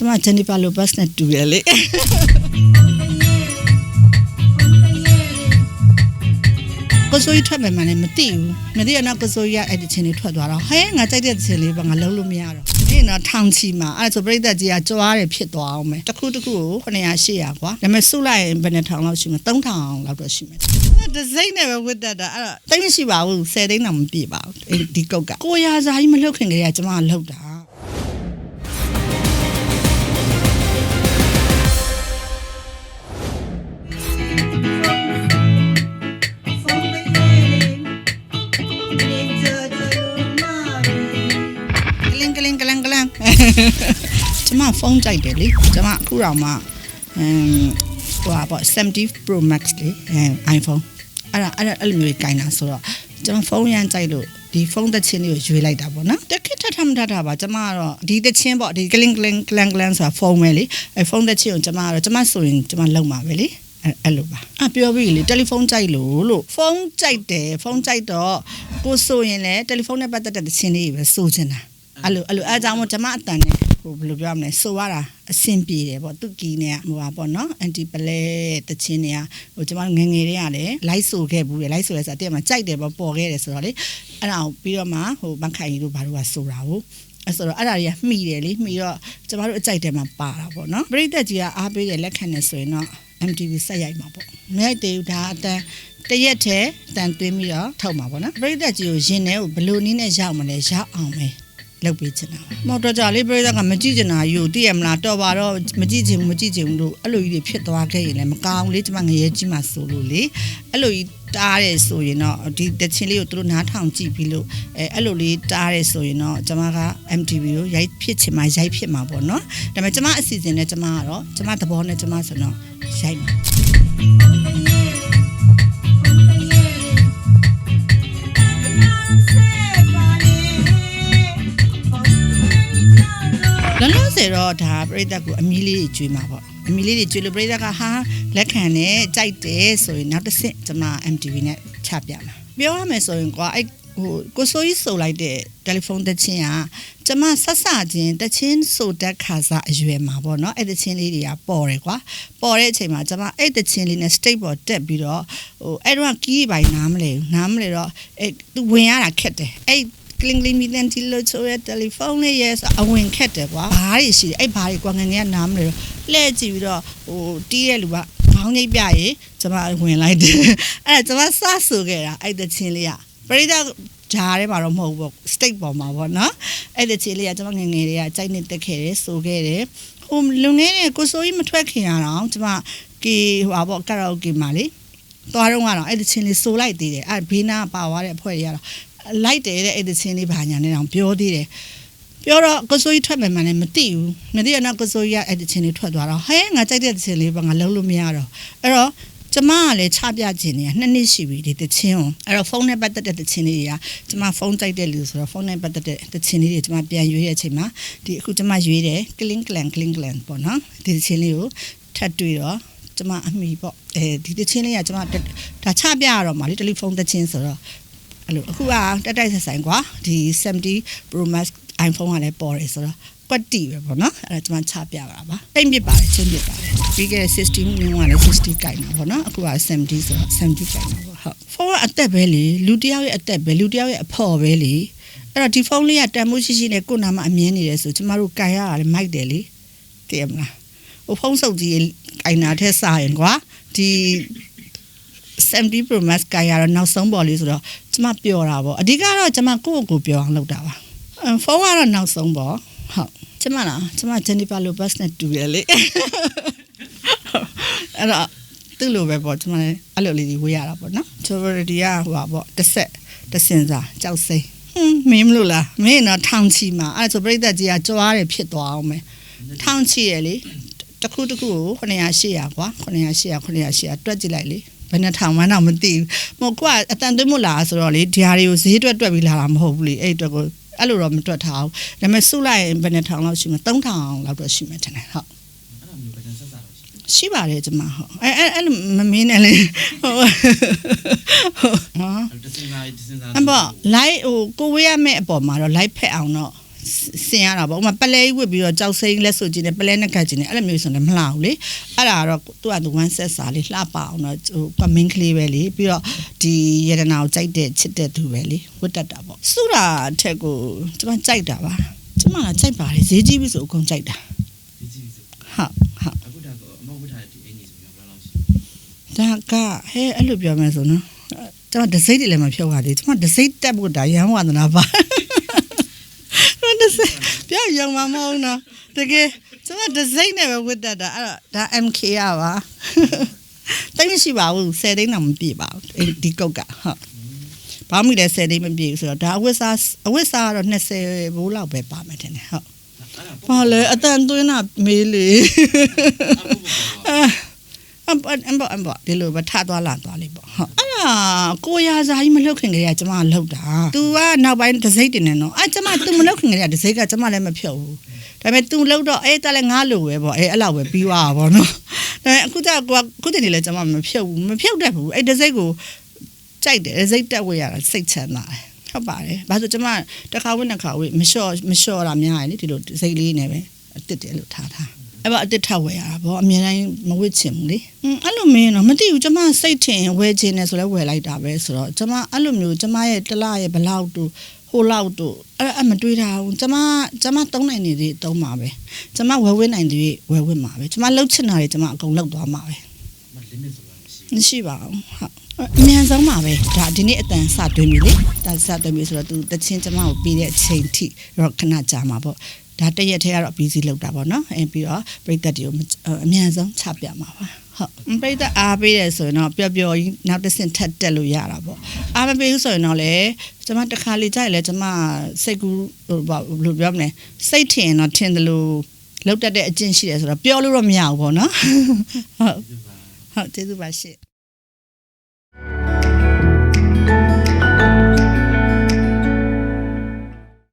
ကျမဂျန်နီဖာလိုဘတ်နဲ့တူရလေကိုစိုးကြီးထွက်မယ်မှလည်းမသိဘူးမသိရတော့ကိုစိုးကြီးကအဲ့ဒီချင်းလေးထွက်သွားတော့ဟဲငါကြိုက်တဲ့ချင်းလေးပါငါလုံးလို့မရတော့ဒီနော်ထောင်ချီမှာအဲ့ဒါဆိုပြိတ္တကြီးကကြွားတယ်ဖြစ်သွားအောင်မယ်တစ်ခုတစ်ခုကို900 800ကွာဒါပေမဲ့စုလိုက်ရင်ဘယ်နှထောင်လောက်ရှိမလဲ3000လောက်တော့ရှိမယ်ဒီဇိုင်းနဲ့ပဲဝတ်တတ်တာအဲ့တော့တိတ်မရှိပါဘူး10သိန်းတော့မပြည့်ပါဘူးအဲ့ဒီကုတ်ကကိုရာစာကြီးမလှုပ်ခင်ကလေးကကျမလှုပ်တာ ကလင်ကျမဖုန်းကြိုက်တယ်လေကျမအခုတော့မှအမ်ဟိုပါပေါ့70 Pro Max လေအဲ iPhone အဲ့ဒါအဲ့ဒါအဲ့လိုမျိုးကိုင်တာဆိုတော့ကျမဖုန်းရမ်းကြိုက်လို့ဒီဖုန်းတစ်ချင်းလေးကိုရွေးလိုက်တာပေါ့နော်တခက်ထထမထတာပါကျမကတော့ဒီတစ်ချင်းပေါ့ဒီကလင်ကလင်ကလင်ကလင်ဆိုတာဖုန်းပဲလေအဲဖုန်းတစ်ချင်းကိုကျမကတော့ကျမဆိုရင်ကျမလုံမှာပဲလေအဲ့အဲ့လိုပါအပြောပြီလေတယ်လီဖုန်းကြိုက်လို့လို့ဖုန်းကြိုက်တယ်ဖုန်းကြိုက်တော့ကိုဆိုရင်လည်းတယ်လီဖုန်းနဲ့ပတ်သက်တဲ့တခြင်းလေးပဲဆိုချင်တာ အဲ့လိုအဲ့လိုအဲအကြောင်းမို့ကျမအတန်နဲ့ဟိုဘယ်လိုပြောရမလဲဆိုရတာအဆင်ပြေတယ်ပေါ့သူကီနဲ့ဟိုပါပေါ့နော်အန်တီပလဲတခြင်းတွေကဟိုကျမငယ်ငယ်လေးကလည်းလိုက်ဆိုခဲ့ဘူးလေလိုက်ဆိုလဲဆိုတော့တဲ့မှာကြိုက်တယ်ပေါ့ပေါ်ခဲ့တယ်ဆိုတော့လေအဲ့ဒါကိုပြီးတော့မှဟိုဘန်ခိုင်ကြီးတို့ဘာလို့ကဆိုတာဟုတ်အဲ့ဆိုတော့အဲ့ဒါတွေကမှီတယ်လေမှီတော့ကျမတို့အကြိုက်တယ်မှာပါတာပေါ့နော်ပရိသတ်ကြီးကအားပေးတယ်လက်ခံနေဆိုရင်တော့ MTV ဆက်ရိုက်မှာပေါ့မရိုက်သေးဘူးဒါအတန်တရက်ထဲတန်သွင်းပြီးတော့ထုတ်မှာပေါ့နော်ပရိသတ်ကြီးကိုရင်ထဲကိုဘယ်လိုနည်းနဲ့ရောက်မလဲရောက်အောင်ပဲ လုပ်ပေးချင်တာပါမော်တော်ကြလေးပရိသတ်ကမကြည့်ချင်တာယူတည်ရမလားတော်ပါတော့မကြည့်ချင်ဘူးမကြည့်ချင်ဘူးလို့အဲ့လိုကြီးတွေဖြစ်သွားခဲ့ရင်လည်းမကောင်းဘူးလေကျမငရဲကြီးမှဆိုလို့လေအဲ့လိုကြီးတားတယ်ဆိုရင်တော့ဒီတချင်းလေးကိုသူတို့နားထောင်ကြည့်ပြီးလို့အဲအဲ့လိုလေးတားတယ်ဆိုရင်တော့ကျမက MTV ကိုရိုက်ဖြစ်ချင်မှရိုက်ဖြစ်မှာပေါ့နော်ဒါပေမဲ့ကျမအစီအစဉ်နဲ့ကျမကတော့ကျမသဘောနဲ့ကျမဆိုတော့ရိုက်မှာ လောလောဆယ်တော့ဒါပြိတ္တကိုအမီလေးတွေကျွေးမှာပေါ့အမီလေးတွေကျွေးလို့ပြိတ္တကဟာလက်ခံနဲ့ကြိုက်တယ်ဆိုရင်နောက်တစ်ဆင့်ကျွန်မ MTV နဲ့ချပြမှာပြောရမယ်ဆိုရင်ကွာအဲ့ဟိုကိုဆိုကြီးဆိုလိုက်တဲ့တယ်လီဖုန်းတစ်ချင်းကကျမဆက်ဆချင်းတစ်ချင်းဆိုတတ်ခါစားအရွယ်မှာပေါ့နော်အဲ့တစ်ချင်းလေးတွေကပေါ်တယ်ကွာပေါ်တဲ့အချိန်မှာကျမအဲ့တစ်ချင်းလေးနဲ့ state ပေါ်တက်ပြီးတော့ဟိုအဲ့တော့ကီးပိုင်းနားမလဲဘူးနားမလဲတော့အဲ့သူဝင်ရတာခက်တယ်အဲ့ ကလင်းကလင်းမီတန်တီလို့ဆိုရတယ်လီဖုန်းလေးရဲ့ဆိုအဝင်ခက်တယ်ကွာဘားတွေရှိတယ်အဲ့ဘားတွေကွာငငယ်ကနားမလဲတော့လှည့်ကြည့်ပြီးတော့ဟိုတီးတဲ့လူကခေါင်းညိပ်ပြရေကျွန်မဝင်လိုက်တယ်အဲ့ဒါကျွန်မစဆိုခဲ့တာအဲ့တချင်းလေးကပရိသတ်ဂျားထဲမှာတော့မဟုတ်ဘူးပေါ့ state ပေါ်မှာပေါ့နော်အဲ့တချင်းလေးကကျွန်မငငယ်လေးကကြိုက်နေတက်ခဲ့တယ်ဆိုခဲ့တယ်ဟိုလူငယ်နဲ့ကိုစိုးကြီးမထွက်ခင်ရအောင်ကျွန်မကီဟိုပါပေါ့ကာရာအိုကေမှာလေသွားတော့ကတော့အဲ့တချင်းလေးဆိုလိုက်သေးတယ်အဲ့ဘေးနားပါသွားတဲ့အဖွဲ့တွေကတော့ လိုက်တယ်တဲ့အဲ့ဒီချင်းလေးဘာညာနဲ့တော့ပြောသေးတယ်ပြောတော့ကိုစိုးကြီးထွက်မယ်မှလည်းမသိဘူးမသိရတော့ကိုစိုးကြီးကအဲ့ဒီချင်းလေးထွက်သွားတော့ဟဲငါကြိုက်တဲ့ချင်းလေးပါငါလုံးလို့မရတော့အဲ့တော့ကျမကလည်းချပြခြင်းနေနှစ်နှစ်ရှိပြီဒီတချင်းကိုအဲ့တော့ဖုန်းနဲ့ပတ်သက်တဲ့တချင်းလေးတွေကကျမဖုန်းကြိုက်တဲ့လူဆိုတော့ဖုန်းနဲ့ပတ်သက်တဲ့တချင်းလေးတွေကျမပြန်ရွေးတဲ့အချိန်မှာဒီအခုကျမရွေးတယ်ကလင်းကလန်ကလင်းကလန်ပေါ့နော်ဒီတချင်းလေးကိုထပ်တွေ့တော့ကျမအမိပေါ့အဲဒီတချင်းလေးကကျမဒါချပြရတော့မှာလေတယ်လီဖုန်းတချင်းဆိုတော့ အဲ့လိုအခုကတက်တိုက်ဆက်ဆိုင်ကွာဒီ70 Pro Max iPhone ကလည်းပေါ်တယ်ဆိုတော့ကွက်တီပဲပေါ့နော်အဲ့ဒါကျွန်မချပြပါပါတိတ်မြစ်ပါတယ်ချင်းမြစ်ပါတယ်ပြီးခဲ့တဲ့16မျိုးကလည်း60ကိုင်တာပေါ့နော်အခုက70ဆိုတော့70ကိုင်တာပေါ့ဟုတ်ဖုန်းကအသက်ပဲလေလူတစ်ယောက်ရဲ့အသက်ပဲလူတစ်ယောက်ရဲ့အဖော်ပဲလေအဲ့တော့ဒီဖုန်းလေးကတန်မိုးရှိရှိနဲ့ကိုယ်နာမအမြင်နေတယ်ဆိုကျမတို့ကိုင်ရတာလည်းမိုက်တယ်လေတည်မလားဟိုဖုန်းစုပ်ကြီးကိုင်တာထက်စားရင်ကွာဒီ 70 Pro Max ကရတော့နောက်ဆုံးပေါ်လေးဆိုတော့ကျမပျော်တာပေါ့အဓိကတော့ကျမကိုယ့်ကိုယ်ကိုပျော်အောင်လုပ်တာပါအမ်ဖုန်းကတော့နောက်ဆုံးပေါ့ဟုတ်ကျမလားကျမ Jennifer Lopez နဲ့တူရလေအဲ့တော့သူ့လိုပဲပေါ့ကျမလည်းအဲ့လိုလေးကြီးဝေးရတာပေါ့နော် Choverity ကဟိုပါပေါ့တစ်ဆက်တစ်စင်စာကြောက်စိမ့်ဟွန်းမင်းမလို့လားမင်းတော့ထောင်ချီမှာအဲ့ဒါဆိုပြိတ္တကြီးကကြွားတယ်ဖြစ်သွားအောင်မယ်ထောင်ချီရလေတစ်ခုတစ်ခုကို900 800ကွာ900 800 900 800တွက်ကြည့်လိုက်လေ ဘယ်နှထောင်မှတော့မသိဘူး။မဟုတ်ကွာအတန်သွင်းမလားဆိုတော့လေဒီဟာတွေကိုဈေးတွက်တွက်ပြီးလာတာမဟုတ်ဘူးလေအဲ့အတွက်ကိုအဲ့လိုတော့မတွက်ထားဘူး။ဒါပေမဲ့စုလိုက်ရင်ဘယ်နှထောင်လောက်ရှိမလဲ3000လောက်တော့ရှိမယ်ထင်တယ်ဟုတ်အဲ့လိုမျိုးဗကြံဆက်စားလို့ရှိတယ်ရှိပါတယ်ကျမဟုတ်အဲအဲအဲ့လိုမမင်းနဲ့လေဟုတ်ဟာအဲ့တစင်လာတစင်လာအဘော live ဟိုကိုဝေးရမယ့်အပေါ်မှာတော့ live ဖက်အောင်တော့ စင်ရတာပေါ့ဥပမာပလဲကြီးဝစ်ပြီးတော့ကြောက်စိမ်းလက်စွပ်ကြီးနဲ့ပလဲနဲ့ကတ်ကြီးနဲ့အဲ့လိုမျိုးဆိုရင်လည်းမလှဘူးလေအဲ့ဒါကတော့သူကသူ one set စာလေးလှပအောင်တော့ဟိုကမင်းကလေးပဲလေပြီးတော့ဒီရတနာကိုကြိုက်တဲ့ချစ်တဲ့သူပဲလေဝတ်တတ်တာပေါ့စုတာအထက်ကိုကျွန်မကြိုက်တာပါကျွန်မကကြိုက်ပါတယ်ဈေးကြီးပြီဆိုအကုန်ကြိုက်တာဒီကြည့်ဆိုဟုတ်ဟုတ်အခုဒါကအမောဝတ်ထားတဲ့ဒီအင်ကြီးဆိုရင်ဘယ်လောက်ရှိဒါကဟဲအဲ့လိုပြောမယ်ဆိုနော်အဲ့ကျွန်မဒစိမ့်တွေလည်းမဖြုတ်ရသေးကျွန်မဒစိမ့်တက်ဖို့ဒါရန်ဝါသနာပါအဲ့ဒ စိမ့်ပြောရုံမမဟုတ်နော်တကယ်ကျွန်မဒစိမ့်နဲ့ပဲဝတ်တတ်တာအဲ့တော့ဒါ MK ရပါတိတ်မရှိပါဘူး10သိန်းတော့မပြည့်ပါဘူးအဲ့ဒီကုတ်ကဟုတ်ဘာမှမလဲ10သိန်းမပြည့်ဘူးဆိုတော့ဒါအဝတ်စားအဝတ်စားကတော့20ဘိုးလောက်ပဲပါမယ်ထင်တယ်ဟုတ်အဲ့ဒါဘာလဲအတန်သွင်းတာမေးလေ အမဘော အမ်အမ်ဘောအမ်ဘောဒီလိုပဲထသွားလာသွားလေးပေါ့ဟုတ်အဲ့ဒါကိုရာဇာကြီးမလုပ်ခင်ကလေးကကျမကလှုပ်တာ तू ကနောက်ပိုင်းဒစိမ့်တင်နေနော်အဲ့ကျမ तू မလုပ်ခင်ကလေးကဒစိမ့်ကကျမလည်းမဖြုတ်ဘူးဒါပေမဲ့ तू လှုပ်တော့အေးတက်လည်းငါလိုပဲပေါ့အေးအဲ့လောက်ပဲပြီးသွားတာပေါ့နော်ဒါပေမဲ့အခုကျကိုကခုတင်နေလဲကျမမဖြုတ်ဘူးမဖြုတ်တတ်ဘူးအဲ့ဒစိမ့်ကိုကြိုက်တယ်ဒစိမ့်တက်ဝဲရတာစိတ်ချမ်းသာတယ်ဟုတ်ပါတယ်ဘာလို့ကျမတစ်ခါဝင့်နှစ်ခါဝင့်မလျှော့မလျှော့တာများတယ်လေဒီလိုဒစိမ့်လေးနဲ့ပဲအစ်စ်တယ်လို့ထားထား အဲ့ဘာအစ်စ်ထပ်ဝဲရတာပေါ့အမြဲတမ်းမဝစ်ချင်ဘူးလေอืมအဲ့လိုမင်းတော့မသိဘူးကျမစိတ်ထင်ဝဲခြင်းနဲ့ဆိုလဲဝဲလိုက်တာပဲဆိုတော့ကျမအဲ့လိုမျိုးကျမရဲ့တစ်လရဲ့ဘလောက်တူဟိုလောက်တူအဲ့အဲ့မတွေးတာဘူးကျမကျမသုံးနိုင်နေသေးသုံးပါပဲကျမဝဲဝဲနိုင်သေးဝဲဝဲမှာပဲကျမလှုပ်ချင်တာတွေကျမအကုန်လှုပ်သွားမှာပဲမ limit ဆိုတာမရှိမရှိပါဘူးဟုတ်အမြန်ဆုံးပါပဲဒါဒီနေ့အတန်စတွင်းပြီလေဒါစတွင်းပြီဆိုတော့သူတချင်းကျမကိုပြီးတဲ့အချိန်ထိတော့ခဏကြာမှာပေါ့ ဒါတရက်ထဲကတော့ busy လောက်တာပေါ့နော်အဲပြီးတော့ပြိသက်တွေကိုမအမြန်ဆုံးချပြမှာပါဟုတ်ပြိသက်အားပေးတယ်ဆိုရင်တော့ပျော်ပျော်ကြီးနောက်တစ်ဆင့်ထက်တက်လို့ရတာပေါ့အားမပေးဘူးဆိုရင်တော့လေကျမတစ်ခါလေကြာရင်လေကျမစိတ်ကူးဟိုဘာဘယ်လိုပြောမလဲစိတ်ထင်တော့ထင်တယ်လို့လောက်တတ်တဲ့အကျင့်ရှိတယ်ဆိုတော့ပြောလို့တော့မရဘူးပေါ့နော်ဟုတ်ဘူးပါဟုတ်ကျေးဇူးပါရှင့်